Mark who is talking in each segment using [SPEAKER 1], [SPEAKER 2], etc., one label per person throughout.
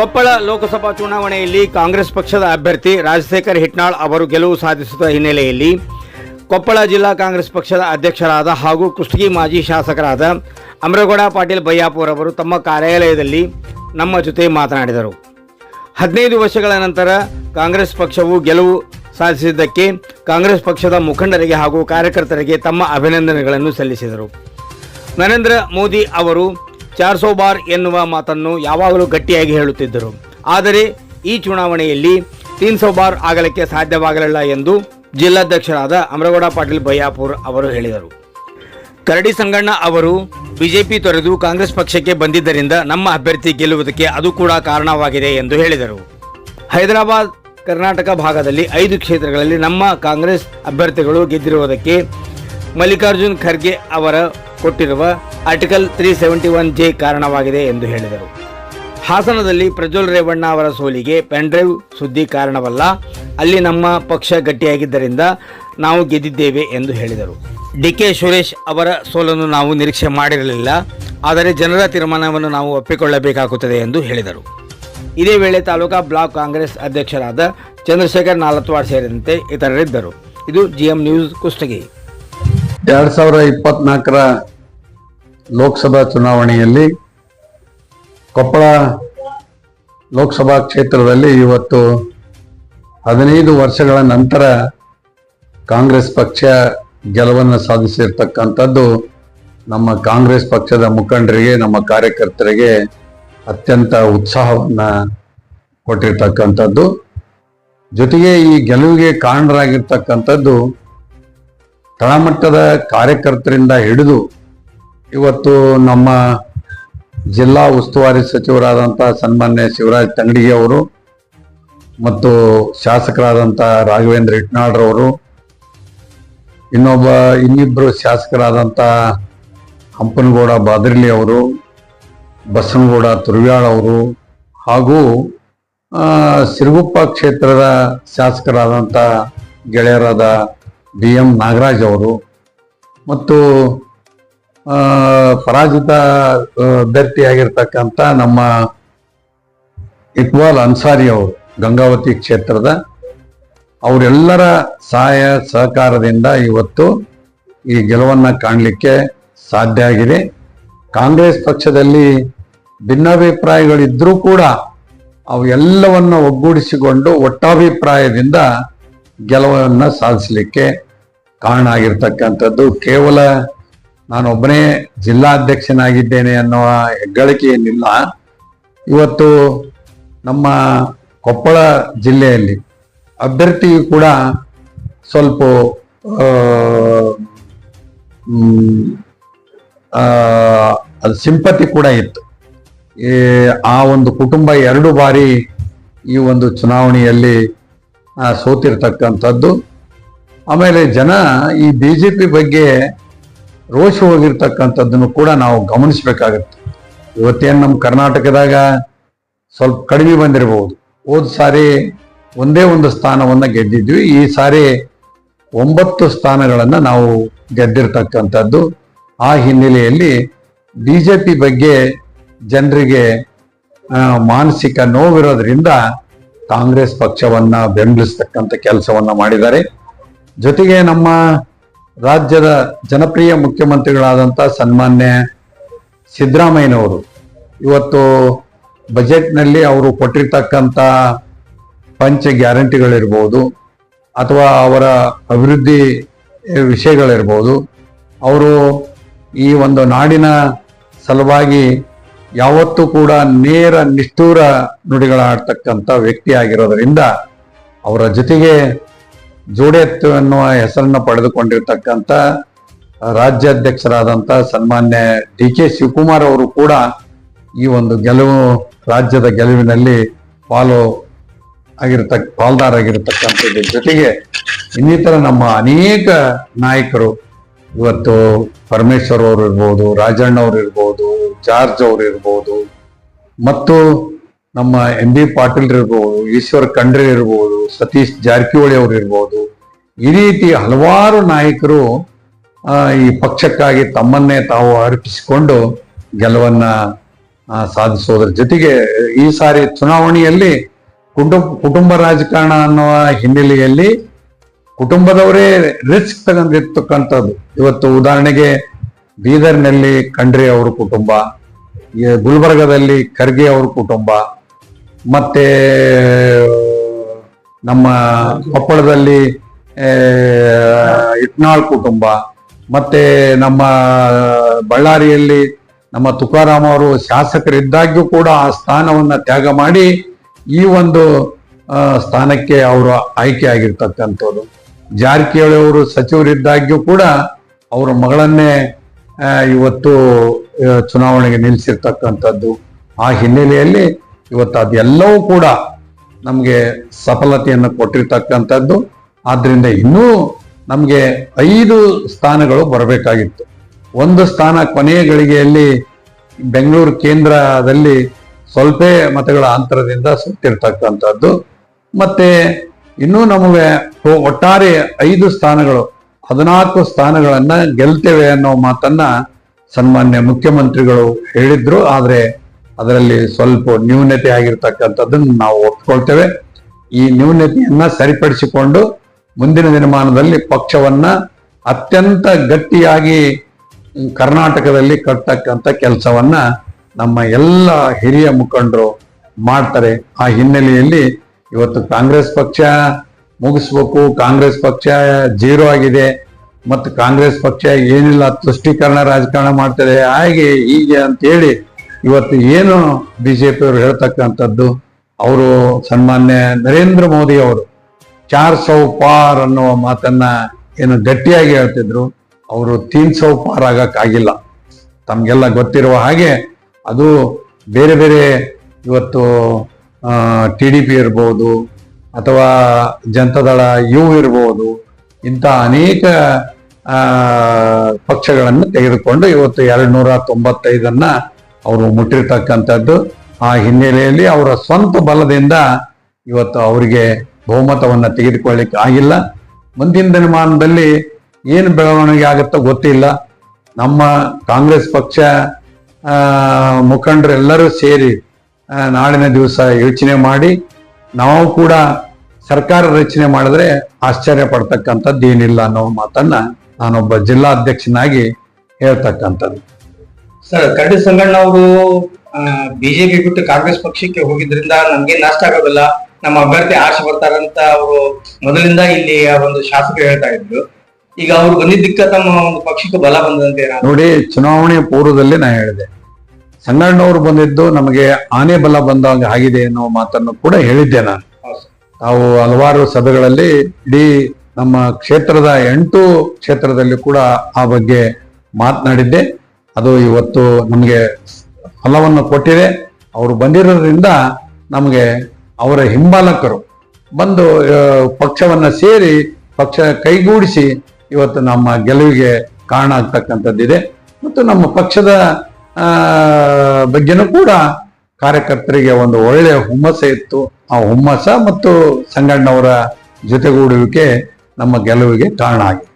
[SPEAKER 1] ಕೊಪ್ಪಳ ಲೋಕಸಭಾ ಚುನಾವಣೆಯಲ್ಲಿ ಕಾಂಗ್ರೆಸ್ ಪಕ್ಷದ ಅಭ್ಯರ್ಥಿ ರಾಜಶೇಖರ್ ಹಿಟ್ನಾಳ್ ಅವರು ಗೆಲುವು ಸಾಧಿಸಿದ ಹಿನ್ನೆಲೆಯಲ್ಲಿ ಕೊಪ್ಪಳ ಜಿಲ್ಲಾ ಕಾಂಗ್ರೆಸ್ ಪಕ್ಷದ ಅಧ್ಯಕ್ಷರಾದ ಹಾಗೂ ಕುಷ್ಟಗಿ ಮಾಜಿ ಶಾಸಕರಾದ ಅಮರಗೌಡ ಪಾಟೀಲ್ ಬಯ್ಯಾಪುರ್ ಅವರು ತಮ್ಮ ಕಾರ್ಯಾಲಯದಲ್ಲಿ ನಮ್ಮ ಜೊತೆ ಮಾತನಾಡಿದರು. ಹದಿನೈದು ವರ್ಷಗಳ ನಂತರ ಕಾಂಗ್ರೆಸ್ ಪಕ್ಷವು ಗೆಲುವು ಸಾಧಿಸಿದ್ದಕ್ಕೆ ಕಾಂಗ್ರೆಸ್ ಪಕ್ಷದ ಮುಖಂಡರಿಗೆ ಹಾಗೂ ಕಾರ್ಯಕರ್ತರಿಗೆ ತಮ್ಮ ಅಭಿನಂದನೆಗಳನ್ನು ಸಲ್ಲಿಸಿದರು. ನರೇಂದ್ರ ಮೋದಿ ಅವರು ಚಾರ್ ಸೋ ಬಾರ್ ಎನ್ನುವ ಮಾತನ್ನು ಯಾವಾಗಲೂ ಗಟ್ಟಿಯಾಗಿ ಹೇಳುತ್ತಿದ್ದರು. ಆದರೆ ಈ ಚುನಾವಣೆಯಲ್ಲಿ ತೀನ್ ಸೋ ಬಾರ್ ಆಗಲಿಕ್ಕೆ ಸಾಧ್ಯವಾಗಲಿಲ್ಲ ಎಂದು ಜಿಲ್ಲಾಧ್ಯಕ್ಷರಾದ ಅಮರಗೌಡ ಪಾಟೀಲ್ ಬಯ್ಯಾಪುರ್ ಅವರು ಹೇಳಿದರು. ಕರಡಿ ಸಂಗಣ್ಣ ಅವರು ಬಿಜೆಪಿ ತೊರೆದು ಕಾಂಗ್ರೆಸ್ ಪಕ್ಷಕ್ಕೆ ಬಂದಿದ್ದರಿಂದ ನಮ್ಮ ಅಭ್ಯರ್ಥಿ ಗೆಲ್ಲುವುದಕ್ಕೆ ಅದು ಕೂಡ ಕಾರಣವಾಗಿದೆ ಎಂದು ಹೇಳಿದರು. ಹೈದರಾಬಾದ್, ಕರ್ನಾಟಕ ಭಾಗದಲ್ಲಿ ಐದು ಕ್ಷೇತ್ರಗಳಲ್ಲಿ ನಮ್ಮ ಕಾಂಗ್ರೆಸ್ ಅಭ್ಯರ್ಥಿಗಳು ಗೆದ್ದಿರುವುದಕ್ಕೆ ಮಲ್ಲಿಕಾರ್ಜುನ್ ಖರ್ಗೆ ಅವರ ಕೊಟ್ಟಿರುವ article three seventy one J ಕಾರಣವಾಗಿದೆ ಎಂದು ಹೇಳಿದರು. ಹಾಸನದಲ್ಲಿ ಪ್ರಜ್ವಲ್ ರೇವಣ್ಣ ಅವರ ಸೋಲಿಗೆ ಪೆನ್ಡ್ರೈವ್ ಸುದ್ದಿ ಕಾರಣವಲ್ಲ, ಅಲ್ಲಿ ನಮ್ಮ ಪಕ್ಷ ಗಟ್ಟಿಯಾಗಿದ್ದರಿಂದ ನಾವು ಗೆದ್ದಿದ್ದೇವೆ ಎಂದು ಹೇಳಿದರು. ಡಿ ಕೆ ಸುರೇಶ್ ಅವರ ಸೋಲನ್ನು ನಾವು ನಿರೀಕ್ಷೆ ಮಾಡಿರಲಿಲ್ಲ, ಆದರೆ ಜನರ ತೀರ್ಮಾನವನ್ನು ನಾವು ಒಪ್ಪಿಕೊಳ್ಳಬೇಕಾಗುತ್ತದೆ ಎಂದು ಹೇಳಿದರು. ಇದೇ ವೇಳೆ ತಾಲೂಕಾ ಬ್ಲಾಕ್ ಕಾಂಗ್ರೆಸ್ ಅಧ್ಯಕ್ಷರಾದ ಚಂದ್ರಶೇಖರ್ ನಾಲತ್ವಾಡ್ ಸೇರಿದಂತೆ ಇತರರಿದ್ದರು. ಇದು ಜಿಎಂ ನ್ಯೂಸ್ ಕುಷ್ಟಗಿ.
[SPEAKER 2] ಎರಡ್ ಸಾವಿರ ಇಪ್ಪತ್ನಾಲ್ಕರ ಲೋಕಸಭಾ ಚುನಾವಣೆಯಲ್ಲಿ ಕೊಪ್ಪಳ ಲೋಕಸಭಾ ಕ್ಷೇತ್ರದಲ್ಲಿ ಇವತ್ತು ಹದಿನೈದು ವರ್ಷಗಳ ನಂತರ ಕಾಂಗ್ರೆಸ್ ಪಕ್ಷ ಗೆಲುವನ್ನು ಸಾಧಿಸಿರ್ತಕ್ಕಂಥದ್ದು ನಮ್ಮ ಕಾಂಗ್ರೆಸ್ ಪಕ್ಷದ ಮುಖಂಡರಿಗೆ, ನಮ್ಮ ಕಾರ್ಯಕರ್ತರಿಗೆ ಅತ್ಯಂತ ಉತ್ಸಾಹವನ್ನು ಕೊಟ್ಟಿರ್ತಕ್ಕಂಥದ್ದು. ಜೊತೆಗೆ ಈ ಗೆಲುವಿಗೆ ಕಾರಣರಾಗಿರ್ತಕ್ಕಂಥದ್ದು ತಳಮಟ್ಟದ ಕಾರ್ಯಕರ್ತರಿಂದ ಹಿಡಿದು ಇವತ್ತು ನಮ್ಮ ಜಿಲ್ಲಾ ಉಸ್ತುವಾರಿ ಸಚಿವರಾದಂಥ ಸನ್ಮಾನ್ಯ ಶಿವರಾಜ್ ತಂಗಡಿಗೆ ಅವರು ಮತ್ತು ಶಾಸಕರಾದಂಥ ರಾಘವೇಂದ್ರ ಇಟ್ನಾಳ್ರವರು ಇನ್ನೊಬ್ಬ ಇನ್ನಿಬ್ಬರು ಶಾಸಕರಾದಂಥ ಹಂಪನಗೌಡ ಬಾದರ್ಲಿ ಅವರು, ಬಸನಗೌಡ ತುರ್ವ್ಯಾಳ್ ಅವರು ಹಾಗೂ ಸಿರುಗುಪ್ಪ ಕ್ಷೇತ್ರದ ಶಾಸಕರಾದಂಥ ಗೆಳೆಯರಾದ ಡಿ ಎಂ ನಾಗರಾಜ್ ಅವರು ಮತ್ತು ಪರಾಜಿತ ಅಭ್ಯರ್ಥಿಯಾಗಿರ್ತಕ್ಕಂಥ ನಮ್ಮ ಇಕ್ಬಾಲ್ ಅನ್ಸಾರಿ ಅವರು, ಗಂಗಾವತಿ ಕ್ಷೇತ್ರದ, ಅವರೆಲ್ಲರ ಸಹಾಯ ಸಹಕಾರದಿಂದ ಇವತ್ತು ಈ ಗೆಲುವನ್ನು ಕಾಣಲಿಕ್ಕೆ ಸಾಧ್ಯ ಆಗಿದೆ. ಕಾಂಗ್ರೆಸ್ ಪಕ್ಷದಲ್ಲಿ ಭಿನ್ನಾಭಿಪ್ರಾಯಗಳಿದ್ರೂ ಕೂಡ ಅವು ಎಲ್ಲವನ್ನು ಒಗ್ಗೂಡಿಸಿಕೊಂಡು ಒಟ್ಟಾಭಿಪ್ರಾಯದಿಂದ ಗೆಲುವನ್ನ ಸಾಧಿಸಲಿಕ್ಕೆ ಕಾರಣ ಆಗಿರ್ತಕ್ಕಂಥದ್ದು. ಕೇವಲ ನಾನೊಬ್ಬನೇ ಜಿಲ್ಲಾಧ್ಯಕ್ಷನಾಗಿದ್ದೇನೆ ಅನ್ನುವ ಹೆಗ್ಗಳಿಕೆ ಏನಿಲ್ಲ. ಇವತ್ತು ನಮ್ಮ ಕೊಪ್ಪಳ ಜಿಲ್ಲೆಯಲ್ಲಿ ಅಭ್ಯರ್ಥಿಯು ಕೂಡ ಸ್ವಲ್ಪ ಅದು ಸಿಂಪತಿ ಕೂಡ ಇತ್ತು. ಆ ಒಂದು ಕುಟುಂಬ ಎರಡು ಬಾರಿ ಈ ಒಂದು ಚುನಾವಣೆಯಲ್ಲಿ ಸೋತಿರ್ತಕ್ಕಂಥದ್ದು ಆಮೇಲೆ ಜನ ಈ ಬಿ ಜೆ ಪಿ ಬಗ್ಗೆ ರೋಷ ಹೋಗಿರ್ತಕ್ಕಂಥದ್ದನ್ನು ಕೂಡ ನಾವು ಗಮನಿಸಬೇಕಾಗತ್ತೆ. ಇವತ್ತೇನು ನಮ್ಮ ಕರ್ನಾಟಕದಾಗ ಸ್ವಲ್ಪ ಕಡಿಮೆ ಬಂದಿರಬಹುದು ಹೋದ ಸಾರಿ ಒಂದೇ ಒಂದು ಸ್ಥಾನವನ್ನು ಗೆದ್ದಿದ್ವಿ. ಈ ಸಾರಿ ಒಂಬತ್ತು ಸ್ಥಾನಗಳನ್ನು ನಾವು ಗೆದ್ದಿರ್ತಕ್ಕಂಥದ್ದು. ಆ ಹಿನ್ನೆಲೆಯಲ್ಲಿ ಬಿ ಜೆ ಪಿ ಬಗ್ಗೆ ಜನರಿಗೆ ಮಾನಸಿಕ ನೋವಿರೋದ್ರಿಂದ ಕಾಂಗ್ರೆಸ್ ಪಕ್ಷವನ್ನ ಬೆಂಬಲಿಸತಕ್ಕಂಥ ಕೆಲಸವನ್ನ ಮಾಡಿದ್ದಾರೆ. ಜೊತೆಗೆ ನಮ್ಮ ರಾಜ್ಯದ ಜನಪ್ರಿಯ ಮುಖ್ಯಮಂತ್ರಿಗಳಾದಂಥ ಸನ್ಮಾನ್ಯ ಸಿದ್ದರಾಮಯ್ಯನವರು, ಇವತ್ತು ಬಜೆಟ್ನಲ್ಲಿ ಅವರು ಕೊಟ್ಟಿರ್ತಕ್ಕಂಥ ಪಂಚ ಗ್ಯಾರಂಟಿಗಳಿರ್ಬೋದು, ಅಥವಾ ಅವರ ಅಭಿವೃದ್ಧಿ ವಿಷಯಗಳಿರ್ಬೋದು, ಅವರು ಈ ಒಂದು ನಾಡಿನ ಸಲುವಾಗಿ ಯಾವತ್ತೂ ಕೂಡ ನೇರ ನಿಷ್ಠೂರ ನುಡಿಗಳಾಡ್ತಕ್ಕಂಥ ವ್ಯಕ್ತಿ ಆಗಿರೋದರಿಂದ ಅವರ ಜೊತೆಗೆ ಜೋಡೆತ್ತು ಎನ್ನುವ ಹೆಸರನ್ನ ಪಡೆದುಕೊಂಡಿರ್ತಕ್ಕಂಥ ರಾಜ್ಯಾಧ್ಯಕ್ಷರಾದಂಥ ಸನ್ಮಾನ್ಯ ಡಿ ಕೆ ಶಿವಕುಮಾರ್ ಅವರು ಕೂಡ ಈ ಒಂದು ಗೆಲುವು ರಾಜ್ಯದ ಗೆಲುವಿನಲ್ಲಿ ಪಾಲು ಆಗಿರ್ತಕ್ಕ ಪಾಲ್ದಾರಾಗಿರ್ತಕ್ಕಂಥದ್ರ ಜೊತೆಗೆ ಇನ್ನಿತರ ನಮ್ಮ ಅನೇಕ ನಾಯಕರು ಇವತ್ತು ಪರಮೇಶ್ವರ್ ಅವರು ಇರ್ಬೋದು, ರಾಜಣ್ಣ ಅವರು ಇರ್ಬೋದು ಜಾರ್ಜ್ ಅವರು ಇರ್ಬೋದು, ಮತ್ತು ನಮ್ಮ ಎಂ ಬಿ ಪಾಟೀಲ್ ಇರ್ಬೋದು, ಈಶ್ವರ್ ಖಂಡ್ರೆ ಇರ್ಬೋದು, ಸತೀಶ್ ಜಾರಕಿಹೊಳಿ ಅವರು ಇರ್ಬೋದು, ಈ ರೀತಿ ಹಲವಾರು ನಾಯಕರು ಈ ಪಕ್ಷಕ್ಕಾಗಿ ತಮ್ಮನ್ನೇ ತಾವು ಅರ್ಪಿಸಿಕೊಂಡು ಗೆಲುವನ್ನ ಸಾಧಿಸೋದ್ರ ಜೊತೆಗೆ ಈ ಸಾರಿ ಚುನಾವಣೆಯಲ್ಲಿ ಕುಟುಂಬ ಕುಟುಂಬ ರಾಜಕಾರಣ ಅನ್ನುವ ಹಿನ್ನೆಲೆಯಲ್ಲಿ ಕುಟುಂಬದವರೇ ರಿಸ್ಕ್ ತಗೊಂಡಿರ್ತಕ್ಕಂಥದ್ದು ಇವತ್ತು ಉದಾಹರಣೆಗೆ ಬೀದರ್ನಲ್ಲಿ ಖಂಡ್ರಿ ಅವರ ಕುಟುಂಬ ಗುಲ್ಬರ್ಗದಲ್ಲಿ ಖರ್ಗೆ ಅವ್ರ ಕುಟುಂಬ, ಮತ್ತೆ, ನಮ್ಮ ಕೊಪ್ಪಳದಲ್ಲಿ ಇಟ್ನಾಳ್ ಕುಟುಂಬ, ಮತ್ತೆ ನಮ್ಮ ಬಳ್ಳಾರಿಯಲ್ಲಿ ನಮ್ಮ ತುಕಾರಾಮ್ ಅವರು ಶಾಸಕರಿದ್ದಾಗ್ಯೂ ಕೂಡ ಆ ಸ್ಥಾನವನ್ನ ತ್ಯಾಗ ಮಾಡಿ ಈ ಒಂದು ಸ್ಥಾನಕ್ಕೆ ಅವರು ಆಯ್ಕೆ ಆಗಿರ್ತಕ್ಕಂಥದ್ದು ಜಾರಕಿಹೊಳಿ ಅವರು ಸಚಿವರಿದ್ದಾಗ್ಯೂ ಕೂಡ ಅವರ ಮಗಳನ್ನೇ ಇವತ್ತು ಚುನಾವಣೆಗೆ ನಿಲ್ಲಿಸಿರ್ತಕ್ಕಂಥದ್ದು ಆ ಹಿನ್ನೆಲೆಯಲ್ಲಿ ಇವತ್ತು ಅದೆಲ್ಲವೂ ಕೂಡ ನಮಗೆ ಸಫಲತೆಯನ್ನು ಕೊಟ್ಟಿರ್ತಕ್ಕಂಥದ್ದು. ಆದ್ರಿಂದ ಇನ್ನೂ ನಮಗೆ ಐದು ಸ್ಥಾನಗಳು ಬರಬೇಕಾಗಿತ್ತು. ಒಂದು ಸ್ಥಾನ ಕೊನೆಯ ಗಳಿಗೆಯಲ್ಲಿ ಬೆಂಗಳೂರು ಕೇಂದ್ರದಲ್ಲಿ ಸ್ವಲ್ಪ ಮತಗಳ ಅಂತರದಿಂದ ಸುತ್ತಿರ್ತಕ್ಕಂಥದ್ದು. ಮತ್ತೆ ಇನ್ನೂ ನಮಗೆ ಒಟ್ಟಾರೆ ಐದು ಸ್ಥಾನಗಳು ಹದಿನಾಲ್ಕು ಸ್ಥಾನಗಳನ್ನ ಗೆಲ್ತೇವೆ ಅನ್ನೋ ಮಾತನ್ನ ಸನ್ಮಾನ್ಯ ಮುಖ್ಯಮಂತ್ರಿಗಳು ಹೇಳಿದ್ರು. ಆದ್ರೆ ಅದರಲ್ಲಿ ಸ್ವಲ್ಪ ನ್ಯೂನತೆ ಆಗಿರ್ತಕ್ಕಂಥದ್ದನ್ನು ನಾವು ಒಪ್ಕೊಳ್ತೇವೆ. ಈ ನ್ಯೂನತೆಯನ್ನ ಸರಿಪಡಿಸಿಕೊಂಡು ಮುಂದಿನ ದಿನಮಾನದಲ್ಲಿ ಪಕ್ಷವನ್ನ ಅತ್ಯಂತ ಗಟ್ಟಿಯಾಗಿ ಕರ್ನಾಟಕದಲ್ಲಿ ಕಟ್ಟತಕ್ಕಂಥ ಕೆಲಸವನ್ನ ನಮ್ಮ ಎಲ್ಲ ಹಿರಿಯ ಮುಖಂಡರು ಮಾಡ್ತಾರೆ. ಆ ಹಿನ್ನೆಲೆಯಲ್ಲಿ ಇವತ್ತು ಕಾಂಗ್ರೆಸ್ ಪಕ್ಷ ಮುಗಿಸ್ಬೇಕು. ಕಾಂಗ್ರೆಸ್ ಪಕ್ಷ ಜೀರೋ ಆಗಿದೆ. ಮತ್ತು ಕಾಂಗ್ರೆಸ್ ಪಕ್ಷ ಏನಿಲ್ಲ, ತುಷ್ಟೀಕರಣ ರಾಜಕಾರಣ ಮಾಡ್ತಾರೆ. ಹಾಗೆ ಹೀಗೆ ಅಂತ ಹೇಳಿ ಇವತ್ತು ಏನು ಬಿ ಜೆ ಪಿಯವರು ಹೇಳ್ತಕ್ಕಂಥದ್ದು? ಅವರು ಸನ್ಮಾನ್ಯ ನರೇಂದ್ರ ಮೋದಿ ಅವರು ಚಾರ್ ಸೌ ಪಾರ್ ಅನ್ನುವ ಮಾತನ್ನ ಏನು ಗಟ್ಟಿಯಾಗಿ ಹೇಳ್ತಿದ್ರು. ಅವರು ತೀನ್ ಸೌ ಪಾರ್ ಆಗಕ್ಕಾಗಿಲ್ಲ. ತಮಗೆಲ್ಲ ಗೊತ್ತಿರುವ ಹಾಗೆ ಅದು ಬೇರೆ ಬೇರೆ ಇವತ್ತು ಟಿ ಡಿ ಪಿ ಇರ್ಬೋದು ಅಥವಾ ಜನತಾದಳ ಯು ಇರ್ಬೋದು, ಇಂಥ ಅನೇಕ ಪಕ್ಷಗಳನ್ನು ತೆಗೆದುಕೊಂಡು ಇವತ್ತು ಎರಡು ನೂರ ತೊಂಬತ್ತೈದನ್ನ ಅವರು ಮುಟ್ಟಿರ್ತಕ್ಕಂಥದ್ದು. ಆ ಹಿನ್ನೆಲೆಯಲ್ಲಿ ಅವರ ಸ್ವಂತ ಬಲದಿಂದ ಇವತ್ತು ಅವರಿಗೆ ಬಹುಮತವನ್ನು ತೆಗೆದುಕೊಳ್ಳಿಕ್ಕೆ ಆಗಿಲ್ಲ. ಮುಂದಿನ ದಿನಮಾನದಲ್ಲಿ ಏನು ಬೆಳವಣಿಗೆ ಆಗುತ್ತೋ ಗೊತ್ತಿಲ್ಲ. ನಮ್ಮ ಕಾಂಗ್ರೆಸ್ ಪಕ್ಷ ಮುಖಂಡರೆಲ್ಲರೂ ಸೇರಿ ನಾಳಿನ ದಿವಸ ಯೋಚನೆ ಮಾಡಿ ನಾವು ಕೂಡ ಸರ್ಕಾರ ರಚನೆ ಮಾಡಿದ್ರೆ ಆಶ್ಚರ್ಯ ಪಡ್ತಕ್ಕಂಥದ್ದು ಏನಿಲ್ಲ ಅನ್ನೋ ಮಾತನ್ನ ನಾನೊಬ್ಬ ಜಿಲ್ಲಾಧ್ಯಕ್ಷನಾಗಿ ಹೇಳ್ತಕ್ಕಂಥದ್ದು.
[SPEAKER 3] ಸರ್ ಕಡ್ಡಿ ಸಂಗಣ್ಣ ಅವರು ಬಿಜೆಪಿ ಬಿಟ್ಟು ಕಾಂಗ್ರೆಸ್ ಪಕ್ಷಕ್ಕೆ ಹೋಗಿದ್ರಿಂದ ನಮ್ಗೆ ನಷ್ಟ ಆಗೋದಿಲ್ಲ. ನಮ್ಮ ಅಭ್ಯರ್ಥಿ ಆಶೆ ಬರ್ತಾರಂತ ಅವರು ಮೊದಲಿಂದ ಇಲ್ಲಿ ಆ ಒಂದು ಶಾಸಕ ಹೇಳ್ತಾ ಇದ್ರು. ಈಗ ಅವ್ರು ಬಂದಿದ್ದಕ್ಕ ತಮ್ಮ ಒಂದು ಪಕ್ಷಕ್ಕೆ ಬಲ ಬಂದಂತೆ?
[SPEAKER 2] ನೋಡಿ ಚುನಾವಣೆ ಪೂರ್ವದಲ್ಲಿ ನಾ ಹೇಳಿದೆ. ಸಂಗಣ್ಣವರು ಬಂದಿದ್ದು ನಮಗೆ ಆನೆ ಬಲ ಬಂದಾಗ ಆಗಿದೆ ಅನ್ನೋ ಮಾತನ್ನು ಕೂಡ ಹೇಳಿದ್ದೆ ನಾನು.
[SPEAKER 3] ತಾವು
[SPEAKER 2] ನಾವು ಹಲವಾರು ಸಭೆಗಳಲ್ಲಿ ಇಡೀ ನಮ್ಮ ಕ್ಷೇತ್ರದ ಎಂಟು ಕ್ಷೇತ್ರದಲ್ಲಿ ಕೂಡ ಆ ಬಗ್ಗೆ ಮಾತನಾಡಿದ್ದೆ. ಅದು ಇವತ್ತು ನಮಗೆ ಫಲವನ್ನು ಕೊಟ್ಟಿದೆ. ಅವರು ಬಂದಿರೋದ್ರಿಂದ ನಮಗೆ ಅವರ ಹಿಂಬಾಲಕರು ಬಂದು ಪಕ್ಷವನ್ನು ಸೇರಿ ಪಕ್ಷ ಕೈಗೂಡಿಸಿ ಇವತ್ತು ನಮ್ಮ ಗೆಲುವಿಗೆ ಕಾರಣ ಆಗ್ತಕ್ಕಂಥದ್ದಿದೆ. ಮತ್ತು ನಮ್ಮ ಪಕ್ಷದ ಬಗ್ಗೆನೂ ಕೂಡ ಕಾರ್ಯಕರ್ತರಿಗೆ ಒಂದು ಒಳ್ಳೆಯ ಹುಮ್ಮಸ್ಸ ಇತ್ತು. ಆ ಹುಮ್ಮಸ್ಸ ಮತ್ತು ಸಂಗಣ್ಣವರ ಜೊತೆಗೂಡುವಿಕೆ ನಮ್ಮ ಗೆಲುವಿಗೆ ಕಾರಣ ಆಗಿದೆ.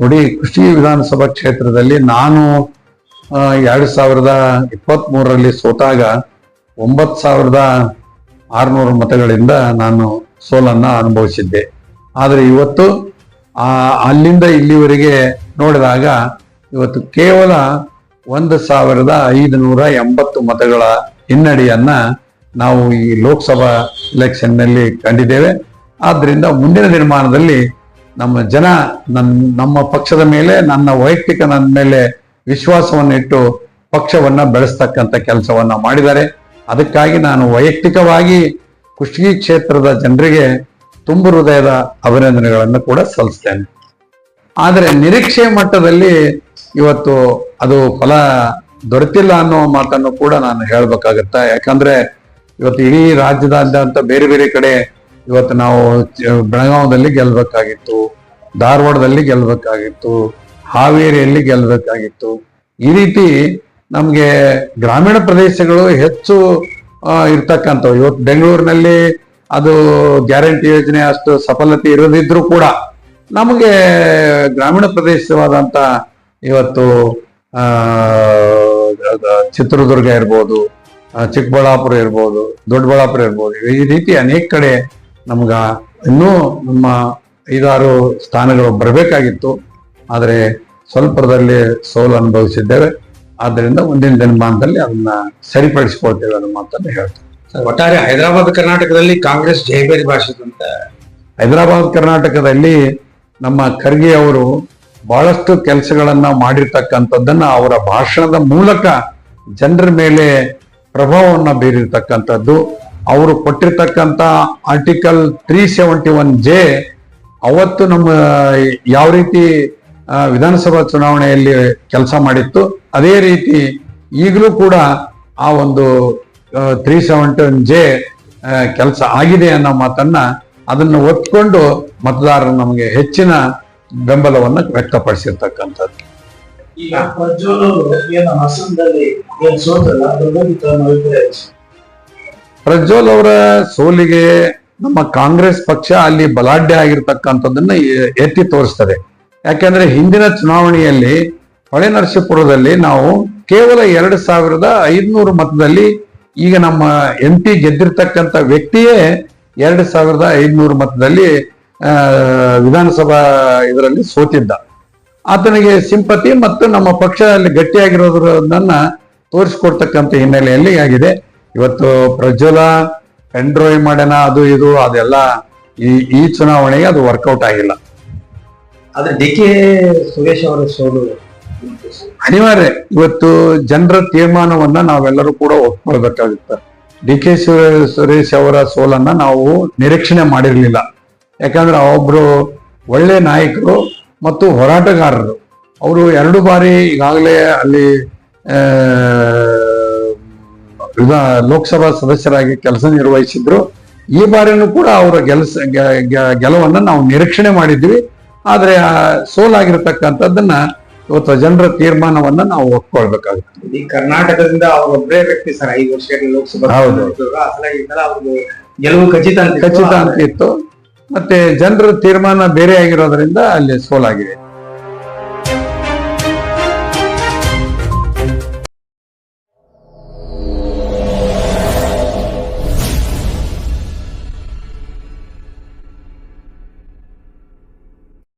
[SPEAKER 2] ನೋಡಿ, ಕೃಷಿ ವಿಧಾನಸಭಾ ಕ್ಷೇತ್ರದಲ್ಲಿ ನಾನು ಎರಡು ಸಾವಿರದ ಇಪ್ಪತ್ತ್ ಮೂರರಲ್ಲಿ ಸೋತಾಗ ಒಂಬತ್ತು ಸಾವಿರದ ಆರುನೂರು ಮತಗಳಿಂದ ನಾನು ಸೋಲನ್ನ ಅನುಭವಿಸಿದ್ದೆ. ಆದರೆ ಇವತ್ತು ಆ, ಅಲ್ಲಿಂದ ಇಲ್ಲಿವರೆಗೆ ನೋಡಿದಾಗ ಇವತ್ತು ಕೇವಲ ಒಂದು ಸಾವಿರದ ಐದು ನೂರ ಎಂಬತ್ತು ಮತಗಳ ಹಿನ್ನಡೆಯನ್ನ ನಾವು ಈ ಲೋಕಸಭಾ ಎಲೆಕ್ಷನ್ನಲ್ಲಿ ಕಂಡಿದ್ದೇವೆ. ಆದ್ದರಿಂದ ಮುಂದಿನ ನಿರ್ಮಾಣದಲ್ಲಿ ನಮ್ಮ ಜನ ನನ್ನ ನಮ್ಮ ಪಕ್ಷದ ಮೇಲೆ, ನನ್ನ ವೈಯಕ್ತಿಕ ನನ್ನ ಮೇಲೆ ವಿಶ್ವಾಸವನ್ನಿಟ್ಟು ಪಕ್ಷವನ್ನ ಬೆಳೆಸ್ತಕ್ಕಂಥ ಕೆಲಸವನ್ನ ಮಾಡಿದ್ದಾರೆ. ಅದಕ್ಕಾಗಿ ನಾನು ವೈಯಕ್ತಿಕವಾಗಿ ಕುಷ್ಟಗಿ ಕ್ಷೇತ್ರದ ಜನರಿಗೆ ತುಂಬು ಹೃದಯದ ಅಭಿನಂದನೆಗಳನ್ನು ಕೂಡ ಸಲ್ಲಿಸ್ತೇನೆ. ಆದರೆ ನಿರೀಕ್ಷೆ ಮಟ್ಟದಲ್ಲಿ ಇವತ್ತು ಅದು ಫಲ ದೊರೆತಿಲ್ಲ ಅನ್ನೋ ಮಾತನ್ನು ಕೂಡ ನಾನು ಹೇಳ್ಬೇಕಾಗತ್ತ. ಯಾಕಂದ್ರೆ ಇವತ್ತು ಇಡೀ ರಾಜ್ಯದಾದ್ಯಂತ ಬೇರೆ ಬೇರೆ ಕಡೆ ಇವತ್ತು ನಾವು ಬೆಳಗಾವದಲ್ಲಿ ಗೆಲ್ಬೇಕಾಗಿತ್ತು, ಧಾರವಾಡದಲ್ಲಿ ಗೆಲ್ಬೇಕಾಗಿತ್ತು, ಹಾವೇರಿಯಲ್ಲಿ ಗೆಲ್ಬೇಕಾಗಿತ್ತು. ಈ ರೀತಿ ನಮ್ಗೆ ಗ್ರಾಮೀಣ ಪ್ರದೇಶಗಳು ಹೆಚ್ಚು ಇರ್ತಕ್ಕಂಥವು. ಇವತ್ತು ಬೆಂಗಳೂರಿನಲ್ಲಿ ಅದು ಗ್ಯಾರಂಟಿ ಯೋಜನೆ ಅಷ್ಟು ಸಫಲತೆ ಇರದಿದ್ರು ಕೂಡ ನಮಗೆ ಗ್ರಾಮೀಣ ಪ್ರದೇಶವಾದಂತ ಇವತ್ತು ಚಿತ್ರದುರ್ಗ ಇರ್ಬೋದು ಚಿಕ್ಕಬಳ್ಳಾಪುರ ಇರ್ಬೋದು, ದೊಡ್ಡಬಳ್ಳಾಪುರ ಇರ್ಬೋದು, ಈ ರೀತಿ ಅನೇಕ ಕಡೆ ನಮ್ಗ ಇನ್ನೂ ನಮ್ಮ ಐದಾರು ಸ್ಥಾನಗಳು ಬರಬೇಕಾಗಿತ್ತು. ಆದರೆ ಸ್ವಲ್ಪದಲ್ಲಿ ಸೋಲು ಅನುಭವಿಸಿದ್ದೇವೆ. ಆದ್ದರಿಂದ ಮುಂದಿನ ದಿನಮಾನದಲ್ಲಿ ಅದನ್ನ ಸರಿಪಡಿಸಿಕೊಳ್ತೇವೆ ಅನ್ನೋ ಮಾತನ್ನು ಹೇಳ್ತೇವೆ
[SPEAKER 3] ಒಟ್ಟಾರೆ ಹೈದರಾಬಾದ್ ಕರ್ನಾಟಕದಲ್ಲಿ ಕಾಂಗ್ರೆಸ್ ಜಯಬೇರಿ ಭಾಷಿದಂತ
[SPEAKER 2] ಹೈದರಾಬಾದ್ ಕರ್ನಾಟಕದಲ್ಲಿ ನಮ್ಮ ಖರ್ಗೆ ಅವರು ಬಹಳಷ್ಟು ಕೆಲಸಗಳನ್ನ ಮಾಡಿರ್ತಕ್ಕಂಥದ್ದನ್ನ ಅವರ ಭಾಷಣದ ಮೂಲಕ ಜನರ ಮೇಲೆ ಪ್ರಭಾವವನ್ನ ಬೀರಿರ್ತಕ್ಕಂಥದ್ದು. ಅವರು ಕೊಟ್ಟಿರ್ತಕ್ಕಂಥ article three seventy one J ಅವತ್ತು ನಮ್ಮ ಯಾವ ರೀತಿ ವಿಧಾನಸಭಾ ಚುನಾವಣೆಯಲ್ಲಿ ಕೆಲಸ ಮಾಡಿತ್ತು, ಅದೇ ರೀತಿ ಈಗಲೂ ಕೂಡ ಆ ಒಂದು ತ್ರೀ ಸೆವೆಂಟನ್ ಜೆ ಕೆಲಸ ಆಗಿದೆ ಅನ್ನೋ ಮಾತನ್ನ ಅದನ್ನು ಒತ್ಕೊಂಡು ಮತದಾರರು ನಮಗೆ ಹೆಚ್ಚಿನ ಬೆಂಬಲವನ್ನು ವ್ಯಕ್ತಪಡಿಸಿರ್ತಕ್ಕಂಥದ್ದು.
[SPEAKER 4] ಈಗ ಪ್ರಜ್ವಲ್ ಅವರು
[SPEAKER 2] ಸೋಲಿಗೆ ನಮ್ಮ ಕಾಂಗ್ರೆಸ್ ಪಕ್ಷ ಅಲ್ಲಿ ಬಲಾಢ್ಯ ಆಗಿರ್ತಕ್ಕಂಥದ್ದನ್ನ ಎತ್ತಿ ತೋರಿಸ್ತದೆ. ಯಾಕೆಂದ್ರೆ ಹಿಂದಿನ ಚುನಾವಣೆಯಲ್ಲಿ ಹೊಳೆ ನರಸೀಪುರದಲ್ಲಿ ನಾವು ಕೇವಲ ಎರಡು ಸಾವಿರದ ಐದ್ನೂರು ಮತದಲ್ಲಿ ಈಗ ನಮ್ಮ ಎಂ ಪಿ ಗೆದ್ದಿರ್ತಕ್ಕಂಥ ವ್ಯಕ್ತಿಯೇ ಎರಡು ಸಾವಿರದ ಐದುನೂರು ಮತದಲ್ಲಿ ವಿಧಾನಸಭಾ ಇದರಲ್ಲಿ ಸೋತಿದ್ದ. ಆತನಿಗೆ ಸಿಂಪತಿ ಮತ್ತು ನಮ್ಮ ಪಕ್ಷ ಅಲ್ಲಿ ಗಟ್ಟಿಯಾಗಿರೋದನ್ನ ತೋರಿಸ್ಕೊಡ್ತಕ್ಕಂಥ ಹಿನ್ನೆಲೆಯಲ್ಲಿ ಆಗಿದೆ. ಇವತ್ತು ಪ್ರಜ್ವಲ ಎಂಡ್ರೋಯ್ ಮಾಡ್ಯಾನ, ಅದು ಇದು, ಅದೆಲ್ಲ ಈ ಈ ಚುನಾವಣೆಗೆ ಅದು ವರ್ಕೌಟ್ ಆಗಿಲ್ಲ.
[SPEAKER 3] ಆದ್ರೆ ಡಿ ಕೆ ಸುರೇಶ್ ಅವರ ಸೋಲು.
[SPEAKER 2] ಅನಿವಾರ್ಯ. ಇವತ್ತು ಜನರ ತೀರ್ಮಾನವನ್ನ ನಾವೆಲ್ಲರೂ ಕೂಡ ಒಪ್ಕೊಳ್ಬೇಕಾಗುತ್ತೆ. ಡಿ ಕೆ ಸುರೇಶ್ ಅವರ ಸೋಲನ್ನ ನಾವು ನಿರೀಕ್ಷಣೆ ಮಾಡಿರ್ಲಿಲ್ಲ. ಯಾಕಂದ್ರೆ ಒಬ್ರು ಒಳ್ಳೆ ನಾಯಕರು ಮತ್ತು ಹೋರಾಟಗಾರರು. ಅವರು ಎರಡು ಬಾರಿ ಈಗಾಗಲೇ ಅಲ್ಲಿ ಲೋಕಸಭಾ ಸದಸ್ಯರಾಗಿ ಕೆಲಸ ನಿರ್ವಹಿಸಿದ್ರು. ಈ ಬಾರಿನೂ ಕೂಡ ಅವರ ಗೆಲ್ಸ ಗೆಲುವನ್ನ ನಾವು ನಿರೀಕ್ಷಣೆ ಮಾಡಿದ್ವಿ. ಆದ್ರೆ ಆ ಸೋಲಾಗಿರ್ತಕ್ಕಂಥದ್ದನ್ನ ಇವತ್ತು ಜನರ ತೀರ್ಮಾನವನ್ನ ನಾವು ಒಪ್ಕೊಳ್ಬೇಕಾಗುತ್ತೆ.
[SPEAKER 3] ಈ ಕರ್ನಾಟಕದಿಂದ ಅವರೊಬ್ಬರೇ ವ್ಯಕ್ತಿ ಸರ್ ಐದು ವರ್ಷಗಳ ಲೋಕಸಭಾ ಗೆಲುವು ಖಚಿತ
[SPEAKER 2] ಖಚಿತ ಅಂತ ಇತ್ತು. ಮತ್ತೆ ಜನರ ತೀರ್ಮಾನ ಬೇರೆ ಆಗಿರೋದ್ರಿಂದ ಅಲ್ಲಿ ಸೋಲಾಗಿದೆ.